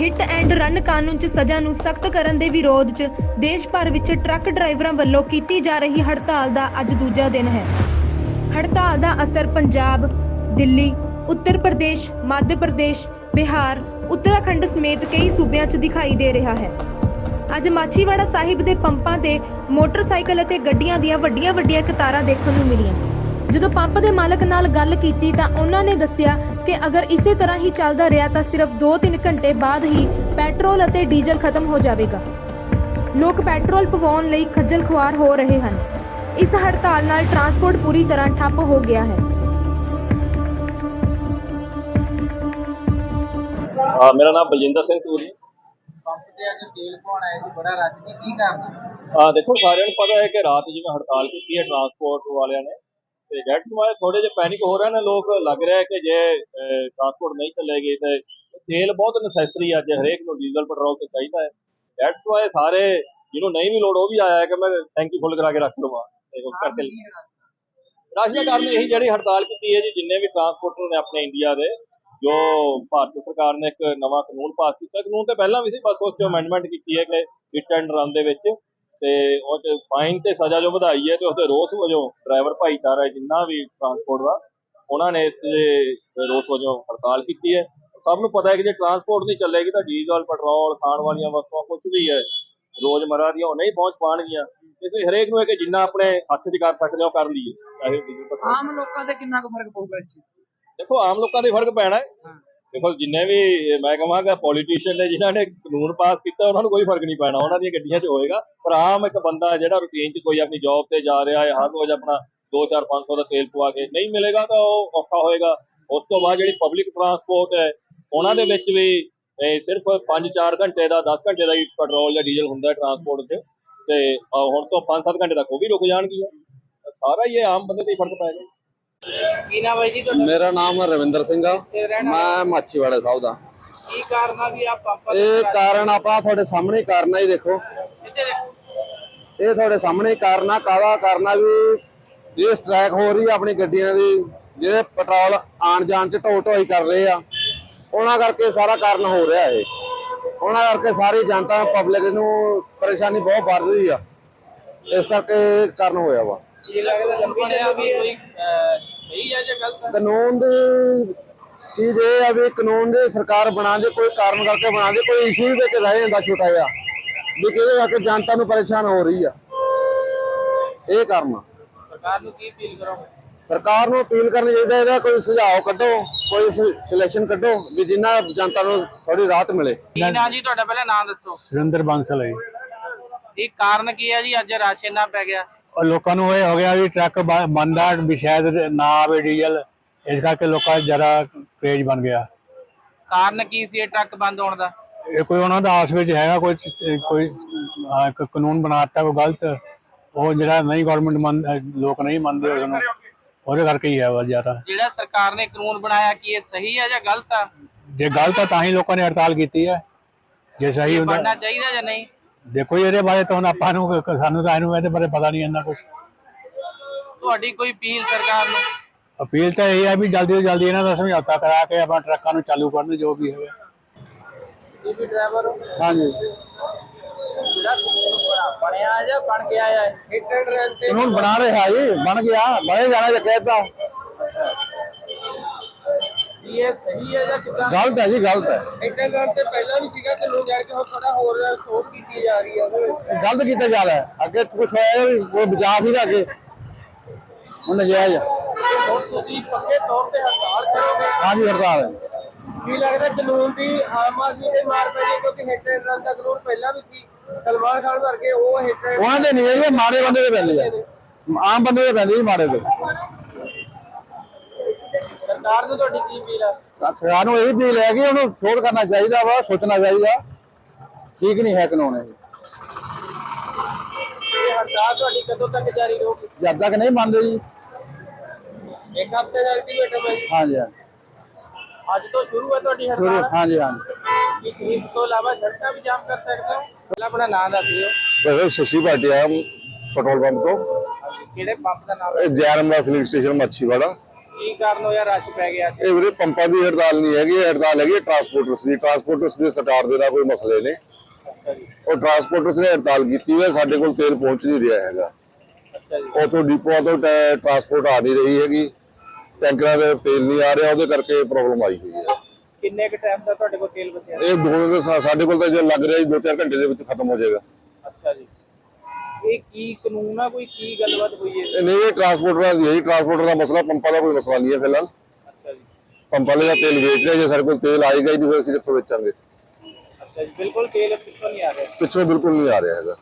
Hit and run ਕਾਨੂੰਨ 'ਚ ਸਜ਼ਾ ਨੂੰ ਸਖਤ ਕਰਨ ਦੇ ਵਿਰੋਧ 'ਚ ਦੇਸ਼ ਭਰ ਵਿੱਚ ਟਰੱਕ ਡਰਾਈਵਰਾਂ ਵੱਲੋਂ ਕੀਤੀ ਜਾ ਰਹੀ ਹੜਤਾਲ ਦਾ ਅੱਜ ਦੂਜਾ ਦਿਨ ਹੈ। ਹੜਤਾਲ ਦਾ ਅਸਰ ਪੰਜਾਬ, ਦਿੱਲੀ, ਉੱਤਰ ਪ੍ਰਦੇਸ਼, ਮੱਧ ਪ੍ਰਦੇਸ਼, ਬਿਹਾਰ, ਉੱਤਰਾਖੰਡ ਸਮੇਤ ਕਈ ਸੂਬਿਆਂ 'ਚ ਦਿਖਾਈ ਦੇ ਰਿਹਾ ਹੈ। ਅੱਜ ਮਾਛੀਵਾੜਾ ਸਾਹਿਬ ਦੇ ਪੰਪਾਂ ਤੇ ਮੋਟਰਸਾਈਕਲ ਅਤੇ ਗੱਡੀਆਂ ਦੀਆਂ ਵੱਡੀਆਂ ਵੱਡੀਆਂ ਕਤਾਰਾਂ ਦੇਖਣ ਨੂੰ ਮਿਲੀਆਂ। ਜਦੋਂ ਪੰਪ ਦੇ ਮਾਲਕ ਨਾਲ ਗੱਲ ਕੀਤੀ ਤਾਂ ਉਹਨਾਂ ਨੇ ਦੱਸਿਆ ਕਿ ਅਗਰ ਇਸੇ ਤਰ੍ਹਾਂ ਹੀ ਚੱਲਦਾ ਰਿਹਾ ਤਾਂ ਸਿਰਫ 2-3 ਘੰਟੇ ਬਾਅਦ ਹੀ ਪੈਟਰੋਲ ਅਤੇ ਡੀਜ਼ਲ ਖਤਮ ਹੋ ਜਾਵੇਗਾ। ਲੋਕ ਪੈਟਰੋਲ ਪਵਾਉਣ ਲਈ ਖੱਜਲ ਖੁਆਰ ਹੋ ਰਹੇ ਹਨ। ਇਸ ਹੜਤਾਲ ਨਾਲ ਟਰਾਂਸਪੋਰਟ ਪੂਰੀ ਤਰ੍ਹਾਂ ਠੱਪ ਹੋ ਗਿਆ ਹੈ। ਮੇਰਾ ਨਾਮ ਬਲਜਿੰਦਰ ਸਿੰਘ ਧੂਰੀ ਪੰਪ ਤੇ ਅੱਜ ਤੇਲ ਪਾਉਣ ਆਏ ਸੀ ਬੜਾ ਰੱਜ ਕੇ ਕੀ ਕਰਨਾ? ਆ ਦੇਖੋ ਸਾਰਿਆਂ ਨੂੰ ਪਤਾ ਹੈ ਕਿ ਰਾਤ ਜਿਵੇਂ ਹੜਤਾਲ ਕੀਤੀ ਹੈ ਟਰਾਂਸਪੋਰਟ ਵਾਲਿਆਂ ਨੇ ਤੇ ਡੈਟਸ ਵਾਈ ਥੋੜੇ ਜਿਹਾ ਪੈਨਿਕ ਹੋ ਰਹੇ ਨੇ ਲੋਕ ਲੱਗ ਰਿਹਾ ਕਿ ਜੇ ਟਰਾਂਸਪੋਰਟ ਨਹੀਂ ਚੱਲੇਗੀ ਤੇ ਤੇਲ ਬਹੁਤ ਨੈਸੈਸਰੀ ਹੈ ਜੇ ਹਰੇਕ ਨੂੰ ਡੀਜ਼ਲ ਪੈਟਰੋਲ ਤੇ ਚਾਹੀਦਾ ਹੈ। ਡੈਟਸ ਵਾਈ ਸਾਰੇ ਜਿਹਨੂੰ ਨਹੀਂ ਵੀ ਲੋੜ ਉਹ ਵੀ ਆਇਆ ਕਿ ਮੈਂ ਟੈਂਕੀ ਫੁੱਲ ਕਰਾ ਕੇ ਰੱਖ ਲਵਾਂ। ਤੇ ਉਸ ਕਰਕੇ ਰਸ਼ ਦਾ ਕਾਰਨ ਇਹੀ ਜਿਹੜੀ ਹੜਤਾਲ ਕੀਤੀ ਹੈ ਜੀ ਜਿੰਨੇ ਵੀ ਟਰਾਂਸਪੋਰਟਰ ਨੇ ਆਪਣੇ ਇੰਡੀਆ ਦੇ ਜੋ ਭਾਰਤ ਸਰਕਾਰ ਨੇ ਇੱਕ ਨਵਾਂ ਕਾਨੂੰਨ ਪਾਸ ਕੀਤਾ। ਕਾਨੂੰਨ ਤੇ ਪਹਿਲਾਂ ਵੀ ਸੀ ਬਸ ਉਸ 'ਚ ਅਮੈਂਡਮੈਂਟ ਕੀਤੀ ਹੈ ਕਿ ਐਂਡ ਰਨ ਦੇ ਵਿੱਚ ਤੇ ਉਹ 'ਚ ਫਾਈਨ ਤੇ ਸਜ਼ਾ ਜੋ ਵਧਾਈ ਹੈ ਤੇ ਉਹਦੇ ਰੋਸ ਵਜੋਂ ਡਰਾਈਵਰ ਭਾਈਚਾਰਾ ਹੈ ਜਿੰਨਾ ਵੀ ਟਰਾਂਸਪੋਰਟ ਦਾ ਉਹਨਾਂ ਨੇ ਇਸ ਰੋਸ ਵਜੋਂ ਹੜਤਾਲ ਕੀਤੀ ਹੈ। ਸਭ ਨੂੰ ਪਤਾ ਹੈ ਕਿ ਜੇ ਟਰਾਂਸਪੋਰਟ ਨਹੀਂ ਚੱਲੇਗੀ ਤਾਂ ਡੀਜ਼ਲ ਪੈਟਰੋਲ ਖਾਣ ਵਾਲੀਆਂ ਵਸਤੂਆਂ ਕੁਝ ਵੀ ਹੈ ਰੋਜ਼ਮਰਾ ਦੀਆਂ ਉਹ ਨਹੀਂ ਪਹੁੰਚ ਪਾਣਗੀਆਂ ਇਸ ਲਈ ਹਰੇਕ ਨੂੰ ਹੈ ਕਿ ਜਿੰਨਾ ਆਪਣੇ ਹੱਥ 'ਚ ਕਰ ਸਕਦੇ ਹੋ ਕਰ ਲਈਏ। ਚਾਹੇ ਡੀਜ਼ਲ ਪੈਟਰੋਲ ਆਮ ਲੋਕਾਂ ਤੇ ਕਿੰਨਾ ਕੁ ਫ਼ਰਕ ਪਊਗਾ ਇਸ 'ਚ? ਦੇਖੋ ਆਮ ਲੋਕਾਂ ਦੇ ਫ਼ਰਕ ਪੈਣਾ ਹੈ। ਹਾਂ। ਦੇਖੋ, ਜਿੰਨੇ ਵੀ ਮੈਂ ਕਹਾਂਗਾ ਪੋਲੀਟੀਸ਼ੀਅਨ ਨੇ ਜਿਨ੍ਹਾਂ ਨੇ ਕਾਨੂੰਨ ਪਾਸ ਕੀਤਾ, ਉਹਨਾਂ ਨੂੰ ਕੋਈ ਫ਼ਰਕ ਨਹੀਂ ਪੈਣਾ। ਉਹਨਾਂ ਦੀਆਂ ਗੱਡੀਆਂ 'ਚ ਹੋਏਗਾ। ਪਰ ਆਮ ਇੱਕ ਬੰਦਾ ਜਿਹੜਾ ਰੂਟੀਨ 'ਚ ਕੋਈ ਆਪਣੀ ਜੌਬ ਤੇ ਜਾ ਰਿਹਾ ਹੈ, ਹਰ ਰੋਜ਼ ਆਪਣਾ 2-4 500 ਦਾ ਤੇਲ ਪਵਾ ਕੇ ਨਹੀਂ ਮਿਲੇਗਾ, ਤਾਂ ਉਹ ਔਖਾ ਹੋਏਗਾ। ਉਸ ਤੋਂ ਬਾਅਦ ਜਿਹੜੀ ਪਬਲਿਕ ਟਰਾਂਸਪੋਰਟ ਹੈ, ਉਹਨਾਂ ਦੇ ਵਿੱਚ ਵੀ ਸਿਰਫ 5-4 ਘੰਟੇ ਦਾ 10 ਘੰਟੇ ਦਾ ਹੀ ਪੈਟਰੋਲ ਜਾਂ ਡੀਜ਼ਲ ਹੁੰਦਾ ਟਰਾਂਸਪੋਰਟ 'ਚ। ਤੇ ਹੁਣ ਤੋਂ 5-7 ਘੰਟੇ ਤੱਕ ਉਹ ਵੀ ਰੁਕ ਜਾਣਗੀਆਂ। ਸਾਰਾ ਹੀ ਇਹ ਆਮ ਬੰਦੇ ਤੇ ਹੀ ਫ਼ਰਕ ਪਏਗਾ ਕੀ ਨਾ ਬਾਈ ਜੀ ਤੁਹਾਡਾ? ਮੇਰਾ ਨਾਮ ਰਵਿੰਦਰ ਸਿੰਘ ਆ। ਤੇ ਰਹਿਣਾ ਮੈਂ ਮਾਛੀਵਾੜੇ ਸਾਹਿਬ ਦਾ। ਕੀ ਕਾਰਨ ਆ ਵੀ ਆ ਪੰਪ ਇਹ ਕਾਰਨ ਆਪਣਾ ਤੁਹਾਡੇ ਸਾਹਮਣੇ ਹੀ ਕਾਰਨ ਆ ਜੀ ਦੇਖੋ। ਇੱਥੇ ਦੇਖੋ? ਇਹ ਤੁਹਾਡੇ ਸਾਹਮਣੇ ਹੀ ਕਾਰਨ ਆ ਕਾਹਦਾ ਕਾਰਨ ਆ ਵੀ ਇਹ ਸਟ੍ਰੈਕ ਹੋ ਰਹੀ ਆ ਆਪਣੀ ਗੱਡੀਆਂ ਦੀ ਜਿਹੜੇ ਪੈਟਰੋਲ ਆਣ ਜਾਣ ਚ ਢੋ ਢੋਈ ਕਰ ਰਹੇ ਆ ਉਹਨਾਂ ਕਰਕੇ ਸਾਰਾ ਕਾਰਨ ਹੋ ਰਿਹਾ ਇਹ। ਉਹਨਾਂ ਕਰਕੇ ਸਾਰੀ ਜਨਤਾ ਪਬਲਿਕ ਨੂੰ ਪਰੇਸ਼ਾਨੀ ਬਹੁਤ ਵੱਧ ਰਹੀ ਆ। ਇਸ ਕਰਕੇ ਇਹ ਕਾਰਨ ਹੋਇਆ ਵਾ। ਇਹ ਲੱਗਦਾ ਲੰਬੀ ਆ ਵੀ ਕੋਈ ਸਹੀ ਆ ਜਾਂ ਗਲਤ ਆ ਕਾਨੂੰਨ ਦੀ ਚੀਜ਼ ਇਹ ਆ ਵੀ ਕਾਨੂੰਨ ਦੇ ਸਰਕਾਰ ਬਣਾ ਦੇ ਕੋਈ ਕਾਰਨ ਕਰਕੇ ਬਣਾ ਦੇ ਕੋਈ ਇਸ਼ੂ ਵਿੱਚ ਰਹਿ ਜਾਂਦਾ ਛੋਟਾ ਜਿਹਾ ਵੀ ਕਿਹਦੇ ਕਰਕੇ ਜਨਤਾ ਨੂੰ ਪਰੇਸ਼ਾਨ ਹੋ ਰਹੀ ਆ। ਇਹ ਕਾਰਨ। ਸਰਕਾਰ ਨੂੰ ਕੀ ਅਪੀਲ ਕਰੋ ਸਰਕਾਰ ਨੂੰ ਅਪੀਲ ਕਰਨੀ ਚਾਹੀਦਾ ਇਹਦਾ ਕੋਈ ਸੁਝਾਅ ਕੱਢੋ ਕੋਈ ਸਿਲੈਕਸ਼ਨ ਕੱਢੋ ਵੀ ਜਿੰਨਾ ਜਨਤਾ ਨੂੰ ਥੋੜੀ ਰਾਹਤ ਮਿਲੇ। ਕੀ ਨਾਂ ਜੀ ਤੁਹਾਡਾ? ਪਹਿਲਾਂ ਨਾਮ ਦੱਸੋ। ਸੁਰਿੰਦਰ ਬਾਂਸਲ ਹੈ ਜੀ। ਇਹ ਕਾਰਨ ਕੀ ਹੈ ਜੀ? ਅੱਜ ਰਸ਼ ਇੰਨਾ ਪੈ ਗਿਆ। ਲੋਕਾਂ ਨੂੰ ਇਹ ਹੋ ਗਿਆ ਵੀ ਟਰੱਕ ਬੰਦ ਵੀ ਸ਼ਾਇਦ ਨਾ ਆਵੇ ਡੀਜ਼ਲ ਇਸ ਕਰਕੇ ਲੋਕਾਂ ਜ਼ਿਆਦਾ ਕ੍ਰੇਜ ਬਣ ਗਿਆ। ਕਾਰਨ ਕੀ ਸੀ ਇਹ ਟਰੱਕ ਬੰਦ ਹੋਣ ਦਾ? ਇਹ ਕੋਈ ਉਹਨਾਂ ਦਾ ਆਸ ਵਿੱਚ ਹੈਗਾ ਕੋਈ ਕੋਈ ਕਾਨੂੰਨ ਬਣਾਤਾ ਕੋਈ ਗਲਤ ਉਹ ਜਿਹੜਾ ਨਹੀਂ ਗਵਰਨਮੈਂਟ ਮੰਨ ਲੋਕ ਨਹੀਂ ਮੰਨਦੇ ਉਸ ਨੂੰ ਉਹਦੇ ਕਰਕੇ ਹੀ ਹੈ ਵਾ ਜ਼ਿਆਦਾ। ਜਿਹੜਾ ਸਰਕਾਰ ਨੇ ਕਾਨੂੰਨ ਬਣਾਇਆ ਕੀ ਇਹ ਸਹੀ ਹੈ ਜਾਂ ਗਲਤ ਆ? ਜੇ ਗਲਤ ਆ ਤਾਂ ਹੀ ਲੋਕਾਂ ਨੇ ਹੜਤਾਲ ਕੀਤੀ ਹੈ। ਜੇ ਸਹੀ ਹੁੰਦਾ ਬਣਨਾ ਚਾਹੀਦਾ ਜਾਂ ਨਹੀਂ? ਦੇਖੋ ਜੀ, ਇਹਦੇ ਬਾਰੇ ਤਾਂ ਹੁਣ ਆਪਾਂ ਨੂੰ ਕ- ਸਾਨੂੰ ਤਾਂ ਇਹਨੂੰ ਇਹਦੇ ਬਾਰੇ ਪਤਾ ਨਹੀਂ ਇੰਨਾ ਕੁਝ ਤੁਹਾਡੀ ਕੋਈ ਅਪੀਲ ਸਰਕਾਰ ਨੂੰ? ਅਪੀਲ ਤਾਂ ਇਹ ਹੈ ਵੀ ਜਲਦੀ ਤੋਂ ਜਲਦੀ ਇਹਨਾਂ ਦਾ ਸਮਝੌਤਾ ਕਰਾ ਕੇ ਆਪਣਾ ਟਰੱਕਾਂ ਨੂੰ ਚਾਲੂ ਕਰਨ ਜੋ ਵੀ ਹੋਵੇ। ਇਹ ਵੀ ਡਰਾਈਵਰ ਹਾਂਜੀ। ਜਿਹੜਾ ਕਾਨੂੰਨ ਬਣਿਆ ਜਾਂ ਬਣ ਗਿਆ ਹੈ? ਤੇ ਕਾਨੂੰਨ ਬਣਾ ਰਿਹਾ ਜੀ ਬਣ ਗਿਆ ਬਣੇ ਜਾਣਾ ਜੇ ਕਹਿਤਾ ਕੀ ਇਹ ਸਹੀ ਹੈ ਜਾਂ ਕਿੱਦਾਂ? ਗਲਤ ਹੈ ਜੀ ਗਲਤ ਹੈ। ਹਿੱਟ ਐਂਡ ਰਨ ਤੇ ਪਹਿਲਾਂ ਵੀ ਸੀਗਾ ਹੁਣ ਥੋੜਾ ਹੋਰ ਸੋਧ ਕੀਤੀ ਜਾ ਰਹੀ ਹੈ ਉਹਦੇ ਵਿੱਚ। ਇਹ ਗਲਤ ਕੀਤਾ ਜਾ ਰਿਹਾ ਹੈ। ਅੱਗੇ ਕੁਝ ਹੋਇਆ ਵੀ ਕੋਈ ਬਚਾ ਸੀਗਾ ਅੱਗੇ। ਹੁਣ ਨਜਾਇਜ਼ ਆ। ਹੁਣ ਤੁਸੀਂ ਪੱਕੇ ਤੌਰ ਤੇ ਹੜਤਾਲ ਕਰੋਗੇ। ਹਾਂਜੀ ਹੜਤਾਲ ਹੈ। ਕੀ ਲੱਗਦਾ ਕਾਨੂੰਨ ਦੀ ਆਮ ਆਦਮੀ ਤੇ ਮਾਰ ਪੈ ਰਹੀ ਕਿਉਂਕਿ ਹਿੱਟ ਐਂਡ ਰਨ ਦਾ ਕਾਨੂੰਨ ਪਹਿਲਾਂ ਵੀ ਸੀ। ਸਲਮਾਨ ਖਾਨ ਵਰਗੇ ਉਹ ਹਿੱਟ ਐਂਡ ਉਹਨਾਂ ਦੇ ਨਹੀਂ ਇਹ ਮਾੜੇ ਬੰਦੇ ਦੇ ਪੈਂਦੇ ਆ। ਆਮ ਬੰਦੇ ਦੇ ਪੈਂਦੇ ਜੀ ਮਾੜੇ ਦੇ। ਸਰਕਾਰ ਨੂੰ ਤੁਹਾਡੀ ਕੀ ਅਪੀਲ ਆ? ਸਰਕਾਰ ਨੂੰ ਇਹ ਵੀ ਲੈ ਕੇ ਉਹਨੂੰ ਛੋੜ ਕਰਨਾ ਚਾਹੀਦਾ ਵਾ ਸੋਚਣਾ ਚਾਹੀਦਾ। ਠੀਕ ਨਹੀਂ ਹੈ ਕਾਨੂੰਨ ਇਹ। ਇਹ ਹੜਤਾਲ ਤੁਹਾਡੀ ਕਦੋਂ ਤੱਕ ਜਾਰੀ ਰਹੂਗੀ? ਜਦ ਤੱਕ ਨਹੀਂ ਮੰਨਦੇ ਜੀ। ਇੱਕ ਹਫ਼ਤੇ ਦਾ ਅਲਟੀਮੇਟਮ ਹੈ ਜੀ। ਹਾਂਜੀ ਹਾਂਜੀ। ਅੱਜ ਤੋਂ ਸ਼ੁਰੂ ਹੈ ਤੁਹਾਡੀ ਸ਼ੁਰੂ ਹੜਤਾਲ? ਹਾਂਜੀ ਹਾਂਜੀ ਕੀ ਤੁਸੀਂ ਇਸ ਤੋਂ ਇਲਾਵਾ ਸੜਕਾਂ ਵੀ ਜਾਮ ਕਰ ਸਕਦੇ ਹੋ? ਪਹਿਲਾਂ ਆਪਣਾ ਨਾਮ ਦੱਸ ਦਿਓ। ਸ਼ਸ਼ੀ ਭਾਟਿਆ ਪੈਟਰੋਲ ਪੰਪ ਤੋਂ। ਕਿਹੜੇ ਪੰਪ ਦਾ ਨਾਮ ਹੈ ਇਹ ਜੈਰਮਾ ਫਿਲਿੰਗ ਸਟੇਸ਼ਨ ਮੱਛੀਵਾੜਾ। ਕੀ ਕਾਰਨ ਹੋਇਆ ਰਸ਼ ਪੈ ਗਿਆ ਇਹ ਵੀਰੇ ਪੰਪਾਂ ਦੀ ਹੜਤਾਲ ਨਹੀਂ ਹੈਗੀ ਇਹ ਹੜਤਾਲ ਹੈਗੀ ਟਰਾਂਸਪੋਰਟਰਸ ਦੀ। ਟਰਾਂਸਪੋਰਟਰਸ ਦੇ ਸਰਕਾਰ ਦੇ ਨਾਲ ਕੋਈ ਮਸਲੇ ਨੇ। ਉਹ ਟਰਾਂਸਪੋਰਟਰਸ ਨੇ ਹੜਤਾਲ ਕੀਤੀ ਹੋਈ ਹੈ ਸਾਡੇ ਕੋਲ ਤੇਲ ਪਹੁੰਚ ਨਹੀਂ ਰਿਹਾ ਹੈਗਾ। ਉਥੋਂ ਡਿਪੂਆਂ ਤੋਂ ਟਰਾਂਸਪੋਰਟ ਆ ਨਹੀਂ ਰਹੀ ਹੈਗੀ। ਟੈਂਕਰਾਂ ਦੇ ਤੇਲ ਨਹੀਂ ਆ ਰਿਹਾ ਉਹਦੇ ਕਰਕੇ ਪ੍ਰੋਬਲਮ ਆਈ ਹੋਈ ਹੈ। ਕਿੰਨੇ ਕੁ ਟਾਈਮ ਦਾ ਤੁਹਾਡੇ ਕੋਲ ਤੇਲ ਬਚਿਆ? ਇਹ ਦੋ ਸਾਡੇ ਕੋਲ ਤਾਂ ਜੇ ਲੱਗ ਰਿਹਾ ਜੀ ਦੋ ਚਾਰ ਘੰਟੇ ਦੇ ਵਿੱਚ ਖਤਮ ਹੋ ਜਾਏਗਾ। ਅੱਛਾ ਜੀ। ਇਹ ਕੀ ਕਾਨੂੰਨ ਆ ਕੋਈ ਕੀ ਗੱਲਬਾਤ ਹੋਈ ਹੈ? ਨਹੀਂ ਇਹ ਟਰਾਂਸਪੋਰਟਰਾਂ ਦੀ ਹੈ ਜੀ ਟਰਾਂਸਪੋਰਟਰ ਦਾ ਮਸਲਾ ਪੰਪਾਂ ਦਾ ਕੋਈ ਮਸਲਾ ਨਹੀਂ ਹੈ ਫਿਲਹਾਲ। ਅੱਛਾ ਜੀ। ਪੰਪਾਂ ਦਾ ਤੇਲ ਵੇਚ ਰਹੇ ਜੇ ਸਾਡੇ ਕੋਲ ਤੇਲ ਆਏਗਾ ਹੀ ਨਹੀਂ ਫਿਰ ਅਸੀਂ ਕਿੱਥੋਂ ਵੇਚਾਂਗੇ? ਬਿਲਕੁਲ ਤੇਲ ਪਿੱਛੋਂ ਨਹੀਂ ਆ ਰਿਹਾ। ਪਿੱਛੋਂ ਬਿਲਕੁਲ ਨਹੀਂ ਆ ਰਿਹਾ ਹੈਗਾ।